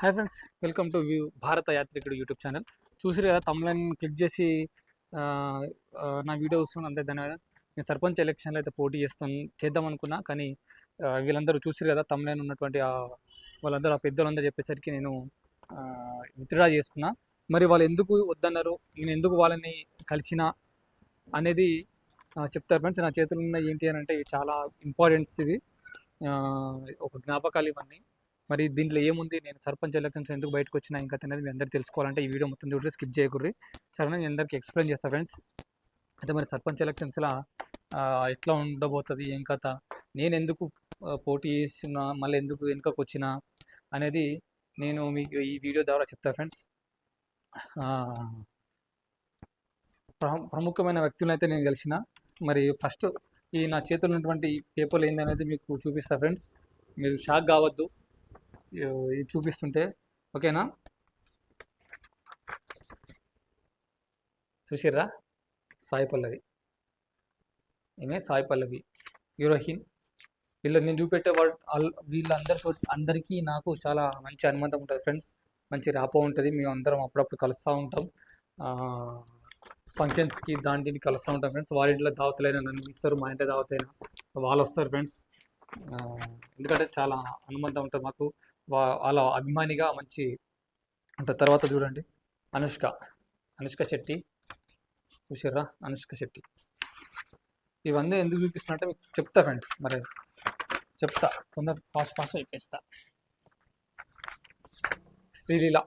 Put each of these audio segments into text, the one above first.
Hi friends welcome to view Bharata Yatrikudu YouTube channel చూసిరు కదా తమ్లైన్ click చేసి నా వీడియో వస్తుంది అంతే ధన్యవాదాలు. నేను సర్పంచ్ ఎలక్షన్లో అయితే పోటీ చేస్తాను చేద్దాం అనుకున్నా కానీ వీళ్ళందరూ చూసిరు కదా తమ్లైన్ ఉన్నటువంటి వాళ్ళందరూ ఆ పెద్దలందరూ చెప్పేసరికి నేను విత్డ్రా చేసుకున్నా. మరి వాళ్ళు ఎందుకు వద్దన్నారు నేను ఎందుకు వాళ్ళని కలిసిన అనేది చెప్తారు ఫ్రెండ్స్ నా చేతులు ఉన్న ఏంటి అని అంటే ఇవి చాలా ఇంపార్టెంట్స్ ఇవి. ఒక జ్ఞాపకాలు ఇవన్నీ. మరి దీంట్లో ఏముంది? నేను సర్పంచ్ ఎలక్షన్స్ ఎందుకు బయటకు వచ్చినా ఇంకా అనేది మీ అందరికీ తెలుసుకోవాలంటే ఈ వీడియో మొత్తం చూడండి స్కిప్ చేయకూడదు సరే నేను అందరికీ ఎక్స్ప్లెయిన్ చేస్తాను ఫ్రెండ్స్ అయితే మరి సర్పంచ్ ఎలక్షన్స్లా ఎట్లా ఉండబోతుంది ఏం కథ? నేను ఎందుకు పోటీ చేసిన మళ్ళీ ఎందుకు వెనుకకు వచ్చిన అనేది నేను మీకు ఈ వీడియో ద్వారా చెప్తాను ఫ్రెండ్స్ ప్రముఖమైన వ్యక్తులను అయితే నేను కలిసిన మరి ఫస్ట్ ఈ నా చేతిలో ఉన్నటువంటి పేపర్లు ఏంది అనేది మీకు చూపిస్తా ఫ్రెండ్స్ మీరు షాక్ కావద్దు. ఇది చూపిస్తుంటే. ఓకేనా? చూసిర్రా? సాయి పల్లవి. ఈమె సాయి పల్లవి. హీరోయిన్ వీళ్ళు నేను చూపెట్టే వాళ్ళు వీళ్ళందరితో అందరికీ నాకు చాలా మంచి అనుబంధం ఉంటుంది ఫ్రెండ్స్. మంచి రాపో ఉంటుంది. మేము అందరం అప్పుడప్పుడు కలుస్తూ ఉంటాం. ఫంక్షన్స్కి దాని కలుస్తూ ఉంటాం ఫ్రెండ్స్. వాళ్ళ ఇంట్లో దావతలైనా నన్ను మా ఇంట్లో దావతైనా వాళ్ళు వస్తారు ఫ్రెండ్స్ ఎందుకంటే చాలా అనుబంధం ఉంటుంది మాకు. వాళ్ళ అభిమానిగా మంచి అంటే తర్వాత చూడండి. అనుష్క అనుష్క శెట్టి. చూసారా అనుష్క శెట్టి. ఇవన్నీ ఎందుకు చూపిస్తున్నట్టే మీకు చెప్తా ఫ్రెండ్స్ మరి. చెప్తా. తొందర ఫాస్ట్ ఫాస్ట్ చెప్పేస్తా. శ్రీలీల.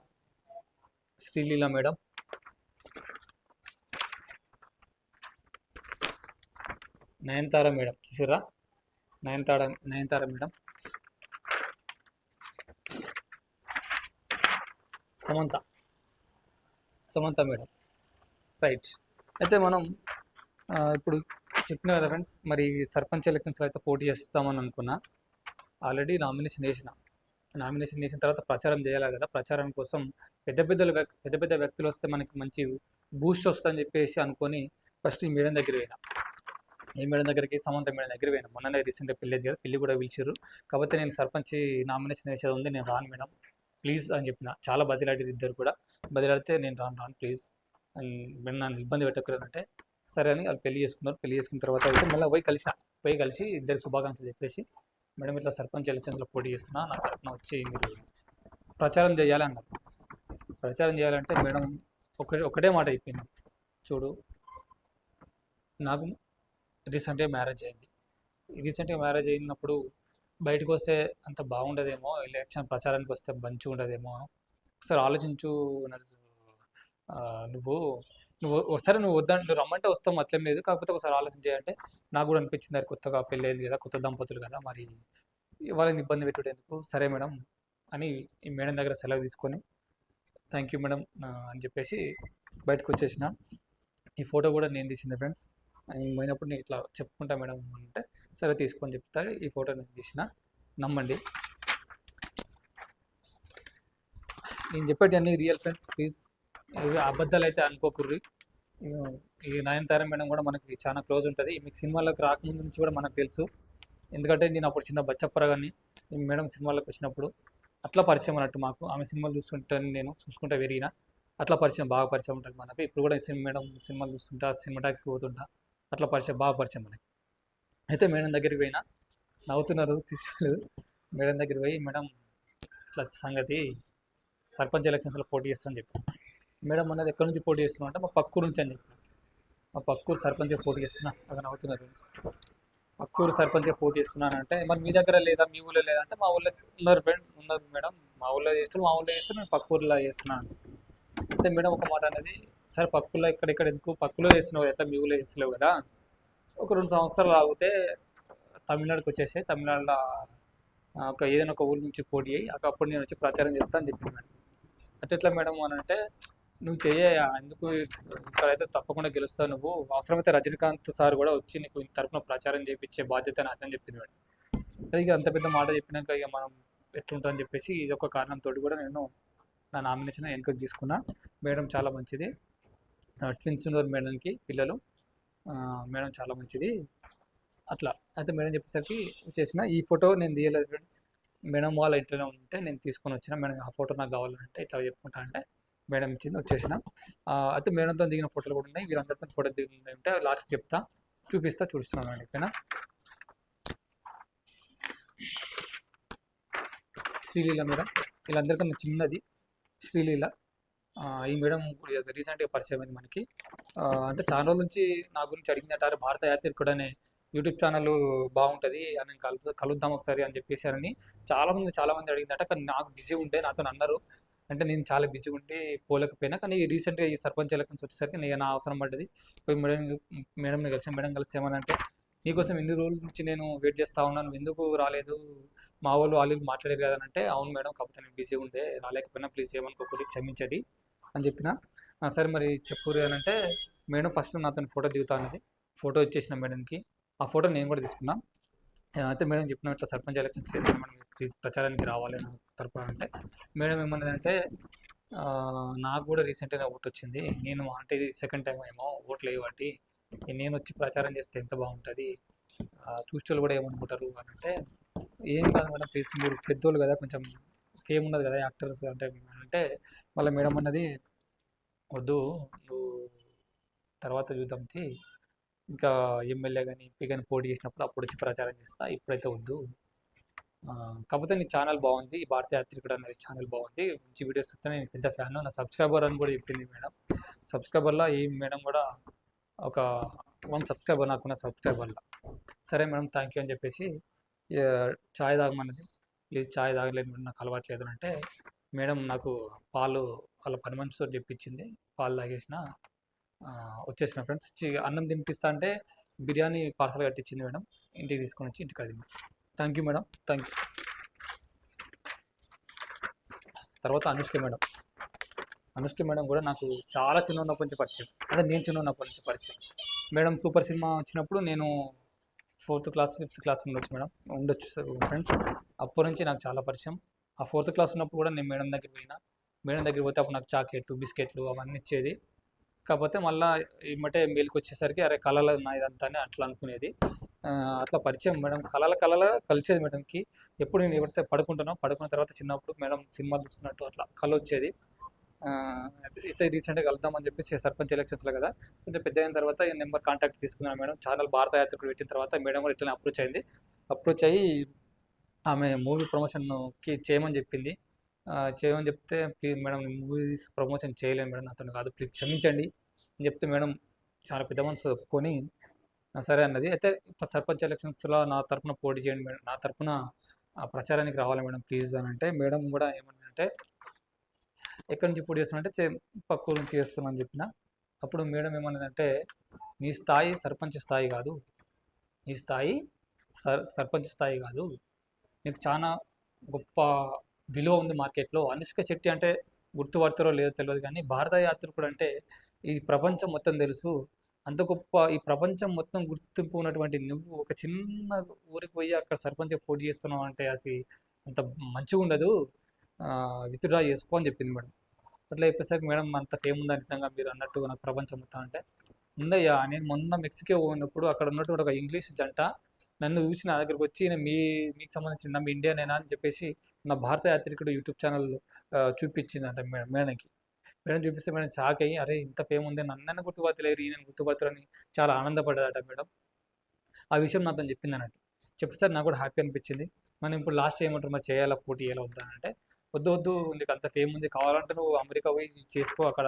శ్రీలీల మేడం. నయనతార మేడం. చూసారా Nayanthara Nayanthara madam. Samantha. Samantha madam. Right. అయితే మనం ఇప్పుడు చెప్పిన కదా ఫ్రెండ్స్ మరి సర్పంచ్ ఎలక్షన్స్లో అయితే పోటీ చేస్తామని అనుకున్నా. ఆల్రెడీ నామినేషన్ వేసిన. నామినేషన్ వేసిన తర్వాత ప్రచారం చేయాలి కదా. ప్రచారం కోసం పెద్ద పెద్ద పెద్ద పెద్ద వ్యక్తులు వస్తే మనకి మంచి బూస్ట్ వస్తుందని చెప్పేసి అనుకొని ఫస్ట్ ఈ మేడం దగ్గర పోయినా. ఈ మేడం దగ్గరికి సమంత మేడం దగ్గర పోయినా. మొన్ననే రీసెంట్గా పెళ్ళి కదా పెళ్ళి కూడా పిలిచారు కాకపోతే నేను సర్పంచ్ నామినేషన్ వేసేది ఉంది నేను రాను మేడం. ప్లీజ్ అని చెప్పిన. చాలా బదిలాడేది ఇద్దరు కూడా. బదిలాడితే నేను రాను రాను ప్లీజ్. అని నన్ను ఇబ్బంది పెట్టకూడదంటే సరే అని వాళ్ళు పెళ్ళి చేసుకున్నారు. పెళ్ళి చేసుకున్న తర్వాత అయితే మళ్ళీ పోయి కలిసిన పోయి కలిసి ఇద్దరు శుభాకాంక్షలు చెప్పేసి మేడం ఇట్లా సర్పంచ్ ఎలక్షన్స్లో పోటీ చేస్తున్నా నా తరఫున వచ్చి మీరు ప్రచారం చేయాలి అన్నారు. ప్రచారం చేయాలంటే మేడం ఒకటి ఒకటే మాట అయిపోయింది చూడు నాకు రీసెంట్గా మ్యారేజ్ అయింది. రీసెంట్గా మ్యారేజ్ అయినప్పుడు బయటకు వస్తే అంత బాగుండదేమో ఎలక్షన్ ప్రచారానికి వస్తే మంచిగా ఉండదేమో ఒకసారి ఆలోచించు నువ్వు నువ్వు ఒకసారి నువ్వు వద్ద నువ్వు రమ్మంటే వస్తాం అట్లేం లేదు. కాకపోతే ఒకసారి ఆలోచించేయంటే నాకు కూడా అనిపించింది అది కొత్తగా పెళ్ళైంది కదా కొత్త దంపతులు కదా మరి వాళ్ళని ఇబ్బంది పెట్టేందుకు సరే మేడం అని ఈ మేడం దగ్గర సెలవు తీసుకొని థ్యాంక్ యూ మేడం అని చెప్పేసి బయటకు వచ్చేసిన ఈ ఫోటో కూడా నేను తీసింది ఫ్రెండ్స్. పోయినప్పుడు నేను ఇట్లా చెప్పుకుంటా మేడం అంటే సరే తీసుకొని చెప్తా. ఈ ఫోటో నేను తీసిన. నమ్మండి. నేను చెప్పేటి అన్ని రియల్ ఫ్రెండ్స్ ప్లీజ్ ఇవి అబద్ధాలు అయితే అనుకోకుర్రి ఈ నయనతార మేడం కూడా మనకి చాలా క్లోజ్ ఉంటుంది. మీకు సినిమాలకు రాకముందు నుంచి కూడా మనకు తెలుసు. ఎందుకంటే నేను అప్పుడు చిన్న బచ్చప్పరగాన్ని ఈ మేడం సినిమాలకు వచ్చినప్పుడు అట్లా పరిచయం అన్నట్టు మాకు. ఆమె సినిమాలు చూస్తుంటాను నేను చూసుకుంటా పెరిగిన. అట్లా పరిచయం బాగా పరిచయం ఉంటుంది మనకి. ఇప్పుడు కూడా సినిమా మేడం సినిమాలు చూస్తుంటా సినిమాటాక్స్ పోతుంటా. అట్లా పరిచయం బాగా పరిచయం మనకి. అయితే మేడం దగ్గరికి పోయినా. నవ్వుతున్నారు తీసుకోలేదు. మేడం దగ్గరికి పోయి మేడం ఇట్లా సంగతి సర్పంచ్ ఎలక్షన్స్లో పోటీ చేస్తామని చెప్పి. మేడం అన్నది ఎక్కడి నుంచి పోటీ చేస్తున్నాం అంటే మా పక్కూరు నుంచి అని చెప్పి. మా పక్కూరు సర్పంచ్ పోటీ చేస్తున్నా అక్కడ నవ్వుతున్నారు పక్కూరు సర్పంచ్ పోటీ చేస్తున్నాను అంటే మరి మీ దగ్గర లేదా? మీ ఊళ్ళో లేదా? అంటే మా ఊళ్ళో ఉన్నారు ఫ్రెండ్ ఉన్నారు మేడం. మా ఊళ్ళో చేస్తున్నారు మా ఊళ్ళో చేస్తారు నేను పక్కూరులో చేస్తున్నాను అయితే మేడం ఒక మాట అనేది సరే పక్కులో ఇక్కడ ఇక్కడ ఎందుకు? పక్కులో చేస్తున్నావు ఎట్లా మీ ఊళ్ళో చేస్తలేవు కదా. ఒక రెండు సంవత్సరాలు ఆగితే తమిళనాడుకి వచ్చేసి తమిళనాడులో ఒక ఏదైనా ఒక ఊరి నుంచి పోటీ అయ్యి అక్క అప్పుడు నేను వచ్చి ప్రచారం చేస్తాను అని చెప్పి అట్లా మేడం అని అంటే నువ్వు చెయ్య ఎందుకు ఇక్కడైతే తప్పకుండా గెలుస్తావు నువ్వు? అవసరమైతే రజనీకాంత్ సార్ కూడా వచ్చి నీకు ఈ తరపున ప్రచారం చేయించే బాధ్యత నాకని చెప్పింది మేడం. ఇక అంత పెద్ద మాట చెప్పినాక ఇక మనం ఎట్లుంటుందని చెప్పేసి ఇది ఒక కారణంతో కూడా నేను నా నామినేషన్ వెనుకకు తీసుకున్నా. మేడం చాలా మంచిది. ట్విన్స్ ఉన్నారు మేడంకి పిల్లలు మేడం చాలా మంచిది. అట్లా. అయితే మేడం చెప్పేసరికి చేసిన ఈ ఫోటో నేను తీయలేదు ఫ్రెండ్స్. మేడం వాళ్ళ ఇంట్లోనే ఉంటే నేను తీసుకొని వచ్చిన. మేడం ఆ ఫోటో నాకు కావాలంటే ఇట్లా చెప్పుకుంటా అంటే మేడం ఇచ్చింది వచ్చేసిన. అయితే మేడంతో దిగిన ఫోటోలు కూడా ఉన్నాయి. వీరందరితో ఫోటో దిగిన ఉంటే లాస్ట్ చెప్తా. చూపిస్తా చూస్తున్నాను మేడం ఓకేనా? శ్రీలీల మేడం. వీళ్ళందరికన్నా చిన్నది శ్రీలీల. ఈ మేడం రీసెంట్గా పరిచయం అయింది మనకి. అంటే చాలా రోజుల నుంచి నా గురించి అడిగినట్టారు భారత యాత్రికుడనే యూట్యూబ్ ఛానల్ బాగుంటుంది అని కలు కలుద్దాం ఒకసారి అని చెప్పేశారని చాలామంది చాలామంది అడిగిందట. కానీ నాకు బిజీ ఉండే నాతో అన్నారు అంటే నేను చాలా బిజీ ఉండి పోలేకపోయినా. కానీ రీసెంట్గా ఈ సర్పంచ్ ఎలక్షన్స్ వచ్చేసరికి నేను నా అవసరం పడ్డది. పోయి మేడం మేడంని కలిసి. మేడం కలిసి ఏమనంటే నీకోసం ఎన్ని రోజుల నుంచి నేను వెయిట్ చేస్తా ఉన్నాను. ఎందుకు రాలేదు? మా వాళ్ళు వాళ్ళు వీళ్ళు మాట్లాడారు కదా అంటే అవును మేడం కాకపోతే నేను బిజీ ఉండే రాలేకపోయినా ప్లీజ్ ఏమనుకోకూడదు క్షమించండి అని చెప్పిన. "ఆ, సరే మరి చెప్పురు అని అంటే మేడం ఫస్ట్ నాతో ఫోటో దిగుతా అనేది ఫోటో ఇచ్చేసిన మేడంకి. ఆ ఫోటో నేను కూడా తీసుకున్నా. అయితే మేడం చెప్పిన ఇట్లా సర్పంచ్ ఎలక్షన్ చేసిన మేడం ప్లీజ్ ప్రచారానికి రావాలి నా తరపున అంటే మేడం ఏమన్నదంటే నాకు కూడా రీసెంట్గా ఓటు వచ్చింది. నేను అంటే ఇది సెకండ్ టైం ఏమో ఓట్లు వేయబట్టి నేను వచ్చి ప్రచారం చేస్తే ఎంత బాగుంటుంది? చూసేవాళ్ళు కూడా ఏమనుకుంటారు? అని అంటే ఏం కాదు మేడం ప్లీజ్ మీరు పెద్దోళ్ళు కదా కొంచెం ఫేమ్ ఉన్నది కదా యాక్టర్స్ అంటే అంటే మళ్ళీ మేడం అన్నది వద్దు నువ్వు తర్వాత చూద్దాం తీ. ఇంకా ఎమ్మెల్యే కానీ ఎంపీ కానీ పోటీ చేసినప్పుడు అప్పుడు వచ్చి ప్రచారం చేస్తా ఇప్పుడైతే వద్దు కాకపోతే నీ ఛానల్ బాగుంది భారతీయ యాత్రికుడు అనేది ఛానల్ బాగుంది మంచి వీడియోస్ వస్తే నేను పెద్ద ఫ్యాన్ నా సబ్స్క్రైబర్ అని కూడా చెప్పింది మేడం సబ్స్క్రైబర్లో ఈ మేడం కూడా ఒక వన్ సబ్స్క్రైబర్ నాకున్న సబ్స్క్రైబర్లో సరే మేడం థ్యాంక్ యూ అని చెప్పేసి చాయ్ తాగమన్నది. ప్లీజ్ చాయ్ తాగలేదు మేడం నాకు అలవాట్లేదు లేదు అంటే మేడం నాకు పాలు వాళ్ళ పని మనిషితో చెప్పించింది. పాలు తాగేసిన వచ్చేసిన ఫ్రెండ్స్. అన్నం తినిపిస్తా అంటే బిర్యానీ పార్సల్ కట్టించింది మేడం. ఇంటికి తీసుకొని వచ్చి ఇంటికి అది thank you madam. Thank you. తర్వాత అనుష్క మేడం. అనుష్క మేడం కూడా నాకు చాలా చిన్న ఉన్నప్పటి నుంచి పరిచయం. అంటే నేను చిన్న ఉన్నప్పటి నుంచి పరిచయం. మేడం సూపర్ సినిమా వచ్చినప్పుడు నేను ఫోర్త్ క్లాస్ ఫిఫ్త్ క్లాస్ ఉండొచ్చు మేడం. ఉండొచ్చు ఫ్రెండ్స్. అప్పటి నుంచి నాకు చాలా పరిచయం. ఆ ఫోర్త్ క్లాస్ ఉన్నప్పుడు కూడా నేను మేడం దగ్గర పోయినా. మేడం దగ్గర పోతే అప్పుడు నాకు చాక్లెట్లు బిస్కెట్లు అవన్నీ ఇచ్చేది. కాకపోతే మళ్ళీ ఏమంటే మేలుకు వచ్చేసరికి అరే కళలు నా ఇదంతా అని అట్లా అనుకునేది. అట్లా పరిచయం మేడం. కళల కళల కలిసేది మేడంకి. ఎప్పుడు నేను ఎవరితే పడుకుంటానో పడుకున్న తర్వాత చిన్నప్పుడు మేడం సినిమా చూస్తున్నట్టు అట్లా కళ వచ్చేది. అయితే రీసెంట్గా కలుద్దామని చెప్పేసి సర్పంచ్ ఎలక్షన్స్లో కదా. కొంచెం పెద్ద అయిన తర్వాత ఈ నెంబర్ కాంటాక్ట్ తీసుకున్నాను మేడం. ఛానల్ భారత యాత్రికుడు పెట్టిన తర్వాత మేడం కూడా ఇట్లనే అప్రోచ్ అయింది. అప్రోచ్ అయ్యి ఆమె మూవీ ప్రమోషన్కి చేయమని చెప్పింది. చేయమని చెప్తే ప్లీజ్ మేడం మూవీస్ ప్రమోషన్ చేయలేము మేడం. అతను కాదు ప్లీజ్ క్షమించండి అని చెప్తే మేడం చాలా పెద్ద మనసు ఒప్పుకొని సరే అన్నది. అయితే ఇప్పుడు సర్పంచ్ ఎలక్షన్స్లో నా తరపున పోటీ చేయండి మేడం. నా తరపున ప్రచారానికి రావాలి మేడం ప్లీజ్ అని అంటే మేడం కూడా ఏమన్నంటే ఎక్కడి నుంచి పోటీ చేస్తున్నా అంటే పక్క నుంచి చేస్తున్నా అని చెప్పిన. అప్పుడు మేడం ఏమన్నదంటే నీ స్థాయి సర్పంచ్ స్థాయి కాదు. నీ స్థాయి సర్ సర్పంచ్ స్థాయి కాదు. నీకు చాలా గొప్ప విలువ ఉంది మార్కెట్లో. అనుష్క శెట్టి అంటే గుర్తుపడతారో లేదో తెలియదు కానీ భారత యాత్రికుడు అంటే ఈ ప్రపంచం మొత్తం తెలుసు. అంత గొప్ప ఈ ప్రపంచం మొత్తం గుర్తింపు ఉన్నటువంటి నువ్వు ఒక చిన్న ఊరికి పోయి అక్కడ సర్పంచ్ పోటీ చేస్తున్నావు అంటే అది అంత మంచిగా ఉండదు విత్డ్రా చేసుకో అని చెప్పింది మేడం. అట్లా చెప్పేసరికి మేడం అంత ఫేమ్ ఉందా నిజంగా మీరు అన్నట్టు నాకు ప్రపంచం మొత్తం అంటే. ఉందయ్యా నేను మొన్న మెక్సికో పోయినప్పుడు అక్కడ ఉన్నటువంటి ఒక ఇంగ్లీష్ జంట నన్ను చూసి నా దగ్గరికి వచ్చి "నేను మీ మీకు సంబంధించిన మీ ఇండియానేనా? అని చెప్పేసి నా భారత యాత్రికుడు యూట్యూబ్ ఛానల్ చూపించిందంట మేడం మేడంకి. మేడం చూపిస్తే మేడం షాక్ అయ్యి అరే ఇంత ఫేమ్ ఉంది నన్ను గుర్తుపడతలేరు ఈయన గుర్తుపడతారని చాలా ఆనందపడ్డదట మేడం. ఆ విషయం నాతో చెప్పింది అన్నట్టు చెప్పేసరి నాకు కూడా హ్యాపీ అనిపించింది. మనం ఇప్పుడు లాస్ట్ ఏమంటారు మరి చేయాలా పోటీ ఎలా వద్దా అంటే వద్దు వద్దు నీకు అంత ఫేమ్ ఉంది. కావాలంటే నువ్వు అమెరికా పోయి చేసుకో అక్కడ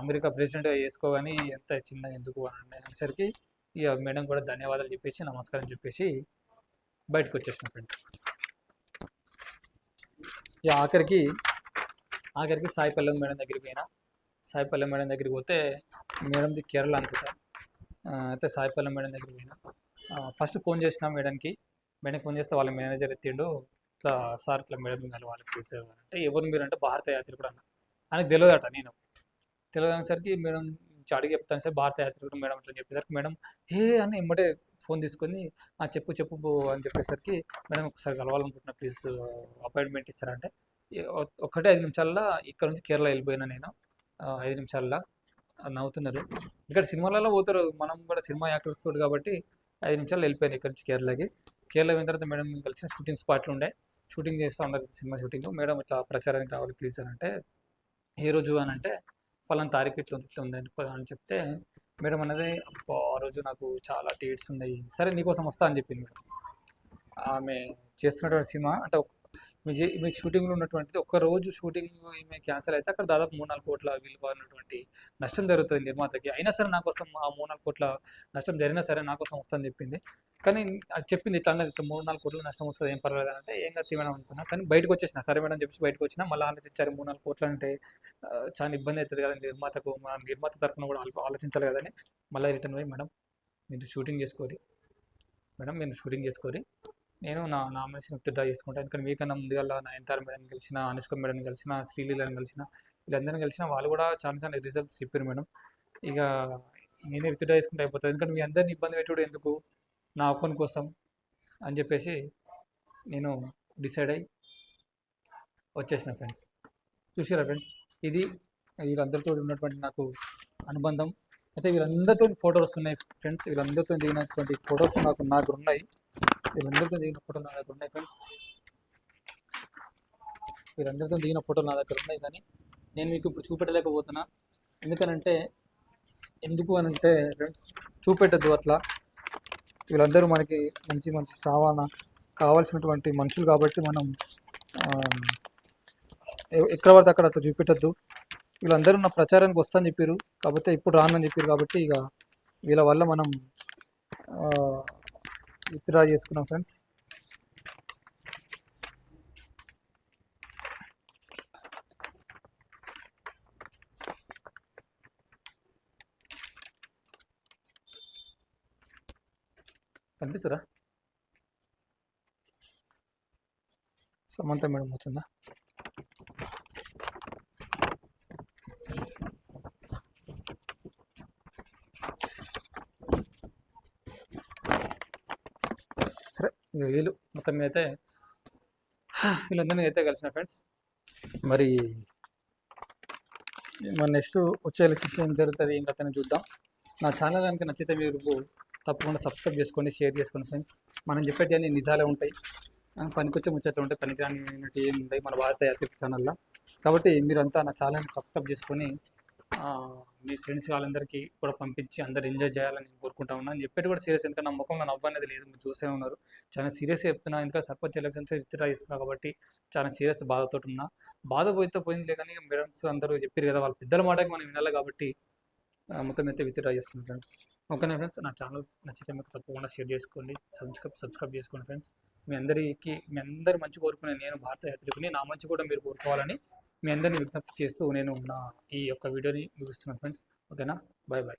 అమెరికా ప్రెసిడెంట్గా చేసుకో కానీ ఎంత చిన్న ఎందుకు అని అనేసరికి ఇక మేడం కూడా ధన్యవాదాలు చెప్పేసి నమస్కారం చెప్పేసి బయటకు వచ్చేసిన ఫ్రెండ్స్ ఇక ఆఖరికి ఆఖరికి సాయి పల్లెం మేడం దగ్గరికి పోయినా. సాయి పల్లెం మేడం దగ్గరికి పోతే మేడంది కేరళ అనుకుంటా. అయితే సాయి పల్లెం మేడం దగ్గరికి పోయినా. ఫస్ట్ ఫోన్ చేసిన మేడంకి. మేడంకి ఫోన్ చేస్తే వాళ్ళ మేనేజర్ ఎత్తిండు. ఇట్లా సార్ ఇట్లా మేడం కానీ వాళ్ళకి చేసేవారు అంటే ఎవరు మీరు అంటే భారత యాత్రికుడు అన్న. ఆయనకు తెలియదట నేను. తెలియదనేసరికి మేడం అడిగి చెప్తాను సార్ భారత యాత్రికుడు మేడం ఇట్లా చెప్పేసరికి మేడం ఏ అని ఎమ్మటే ఫోన్ తీసుకొని "ఆ, చెప్పు చెప్పు అని చెప్పేసరికి మేడం ఒకసారి కలవాలనుకుంటున్నా ప్లీజ్ అపాయింట్మెంట్ ఇస్తారంటే. ఒకటే ఐదు నిమిషాల్లో ఇక్కడ నుంచి కేరళ వెళ్ళిపోయినా నేను. ఐదు నిమిషాల్లో. నవ్వుతున్నారు. ఇక్కడ సినిమాలలో పోతారు. మనం కూడా సినిమా యాక్టర్స్ తోటి కాబట్టి ఐదు నిమిషాలు వెళ్ళిపోయాను ఇక్కడ నుంచి కేరళకి. కేరళ పోయిన తర్వాత మేడం కలిసి షూటింగ్ స్పాట్లు ఉండే. షూటింగ్ చేస్తూ ఉన్నారు సినిమా షూటింగ్. మేడం ఇట్లా ప్రచారానికి రావాలి ప్లీజ్ అని అంటే ఏ రోజు అని అంటే ఫలాన్ తారీఖు ఇట్లా ఇట్లా ఉంది అని చెప్తే మేడం అన్నది ఆ రోజు నాకు చాలా డేట్స్ ఉన్నాయి. సరే నీకోసం వస్తా అని చెప్పింది మేడం. ఆమె చేస్తున్నటువంటి సినిమా అంటే మీ మీకు షూటింగ్లో ఉన్నటువంటిది ఒక్క రోజు షూటింగ్ ఈమె క్యాన్సిల్ అయితే అక్కడ దాదాపు మూడు నాలుగు కోట్ల విలువ ఉన్నటువంటి నష్టం జరుగుతుంది నిర్మాతకి. అయినా సరే నా కోసం ఆ మూడు నాలుగు కోట్ల నష్టం జరిగినా సరే నా కోసం వస్తుందని చెప్పింది. కానీ అది చెప్పింది ఇట్లా ఇట్లా మూడు నాలుగు కోట్ల నష్టం వస్తుంది ఏం పర్వాలేదు అంటే ఏం కాదు తీయడం అనుకున్నా. కానీ బయటకు వచ్చేసిన సరే మేడం చెప్పి బయటకు వచ్చినా మళ్ళీ ఆలోచించారు మూడు నాలుగు కోట్లు అంటే చాలా ఇబ్బంది అవుతుంది కదా నిర్మాతకు మన నిర్మాత తరఫున కూడా ఆలోచించాలి కదని మళ్ళీ రిటర్న్ పోయి మేడం మీరు షూటింగ్ చేసుకోరి. మేడం మీరు షూటింగ్ చేసుకోరి. నేను నా నామినేషన్ విత్డ్రా చేసుకుంటాను ఎందుకంటే మీకన్నా ముందుగా నయనతార మేడం కలిసిన అనుష్క మేడం కలిసిన శ్రీలీలను కలిసిన వీళ్ళందరినీ కలిసిన వాళ్ళు కూడా చాలా చాలా రిజల్ట్స్ చెప్పారు మేడం. ఇక నేనే విత్డ్రా చేసుకుంటే అయిపోతుంది. ఎందుకంటే మీ అందరిని ఇబ్బంది పెట్టుడు ఎందుకు? నా అకౌంట్ కోసం అని చెప్పేసి నేను డిసైడ్ అయ్యి వచ్చేసిన ఫ్రెండ్స్. చూసారా ఫ్రెండ్స్? ఇది వీళ్ళందరితో ఉన్నటువంటి నాకు అనుబంధం. అయితే వీళ్ళందరితో ఫొటోస్ ఉన్నాయి ఫ్రెండ్స్. వీళ్ళందరితో దిగినటువంటి ఫొటోస్ నాకు నాకు ఉన్నాయి వీరందరితో దిగిన ఫోటోలు నా దగ్గర ఉన్నాయి ఫ్రెండ్స్. వీరందరితో దిగిన ఫోటోలు నా దగ్గర ఉన్నాయి కానీ నేను మీకు ఇప్పుడు చూపెట్టలేకపోతున్నా. ఎందుకనంటే ఎందుకు అని అంటే ఫ్రెండ్స్ చూపెట్టద్దు అట్లా. వీళ్ళందరూ మనకి మంచి మంచి సావాన కావాల్సినటువంటి మనుషులు కాబట్టి మనం ఎక్కడ పడితే అక్కడ అట్లా చూపెట్టద్దు. వీళ్ళందరూ నా ప్రచారానికి వస్తాను చెప్పారు కాకపోతే ఇప్పుడు రానని చెప్పారు కాబట్టి ఇక వీళ్ళ వల్ల మనం విత్డ్రా చేసుకున్నాం ఫ్రెండ్స్. కనిపిస్తురా సమంత మేడం అవుతుందా సరే ఇక వీళ్ళు మొత్తం మీద అయితే వీళ్ళందరినీ అయితే కలిసిన ఫ్రెండ్స్. మరి మన నెక్స్ట్ వచ్చే లెక్చర్స్ ఏం జరుగుతుంది ఏం కథని చూద్దాం. నా ఛానల్ కనుక నచ్చితే మీరు తప్పకుండా సబ్స్క్రైబ్ చేసుకోండి షేర్ చేసుకోండి ఫ్రెండ్స్. మనం చెప్పేటివన్నీ నిజాలే ఉంటాయి. ఆ, పనికొచ్చే ముచ్చట్లు ఉంటాయి. పనికిరాని ఏమి ఉంటాయి మన భారత యాత్రిక ఛానల్లో. కాబట్టి మీరంతా నా ఛానల్ని సబ్స్క్రైబ్ చేసుకొని మీ ఫ్రెండ్స్ వాళ్ళందరికీ కూడా పంపించి అందరు ఎంజాయ్ చేయాలని నేను కోరుకుంటా ఉన్నాను చెప్పేది కూడా సీరియస్ ఎందుకంటే నా ముఖంలో నవ్వు అనేది లేదు మీరు చూసే ఉన్నారు. చాలా సీరియస్ చెప్తున్నా ఎందుకంటే సర్పంచ్ ఎలక్షన్స్ విత్డ్రా చేసుకున్నా కాబట్టి చాలా సీరియస్ బాధతో ఉన్నా. బాధ పోయితే పోయింది కానీ మేడమ్స్ అందరూ చెప్పారు కదా వాళ్ళ పెద్దల మాటకి మనం వినాలి కాబట్టి మొత్తం అయితే విత్డ్రా చేసుకున్నాను ఫ్రెండ్స్ ఓకేనా ఫ్రెండ్స్ నా ఛానల్ నచ్చితే మీకు తప్పకుండా షేర్ చేసుకోండి సబ్స్క్రైబ్ సబ్స్క్రైబ్ చేసుకోండి ఫ్రెండ్స్ మీ అందరికీ మీ అందరి మంచి కోరుకునే నేను భారత యాత్రికుని నా మంచి కూడా మీరు కోరుకోవాలని మీ అందరిని విజ్ఞప్తి చేస్తూ నేను నా ఈ యొక్క వీడియోని ముగిస్తున్నాను ఫ్రెండ్స్. ఓకేనా? Bye bye.